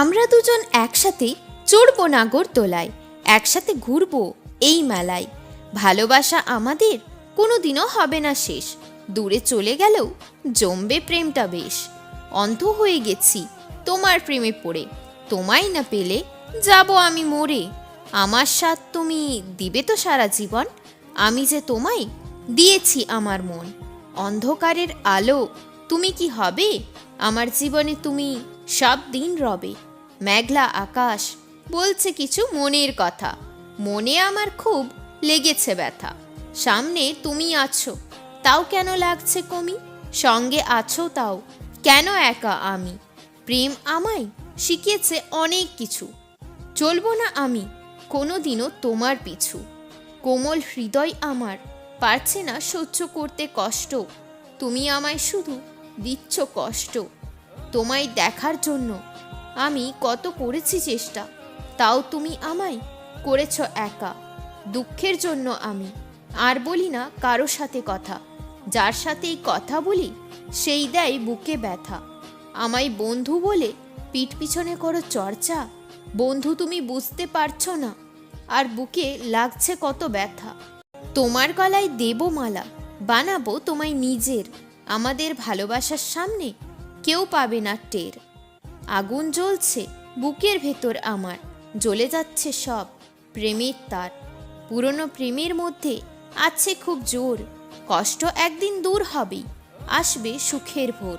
আমরা দুজন একসাথে চড়বো নাগর তোলায় একসাথে ঘুরবো এই মেলায়। ভালোবাসা আমাদের কোনোদিনও হবে না শেষ, দূরে চলে গেলেও জমবে প্রেমটা বেশ। অন্ধ হয়ে গেছি তোমার প্রেমে পড়ে, তোমায় না পেলে যাব আমি মরে। আমার সাথ তুমি দিবে তো সারা জীবন, আমি যে তোমায় দিয়েছি আমার মন। অন্ধকারের আলো তুমি কি হবে? আমার জীবনে তুমি সব দিন রবে। মেঘলা আকাশ বলছে কিছু মনের কথা। মনে আমার খুব লেগেছে ব্যথা। সামনে তুমি আছো, তাও কেন লাগছে কমি? সঙ্গে আছো তাও কেন একা আমি? প্রেম আমায় শিখিয়েছে অনেক কিছু। চলবো না আমি, কোনোদিনও তোমার পিছু। কোমল হৃদয় আমার, পারছে না সহ্য করতে কষ্ট। তুমি আমায় শুধু দিচ্ছ কষ্ট। তোমায় দেখার জন্য আমি কত করেছি চেষ্টা, তাও তুমি আমায় করেছ একা। দুঃখের জন্য আমি, আর বলি না কারও সাথে কথা। যার সাথেই কথা বলি, সেই দেয় বুকে ব্যথা। আমায় বন্ধু বলে পিঠ পিছনে করো চর্চা, বন্ধু তুমি বুঝতে পারছ না, আর বুকে লাগছে কত ব্যথা। তোমার গলায় দেব মালা বানাবো তোমায় নিজের। আমাদের ভালোবাসার সামনে কেউ পাবে না টের। আগুন জ্বলছে, বুকের ভেতর আমার, জ্বলে যাচ্ছে সব, প্রেমের তার। পুরনো প্রেমের মধ্যে আছে খুব জোর, কষ্ট একদিন দূর হবেই, আসবে সুখের ভোর।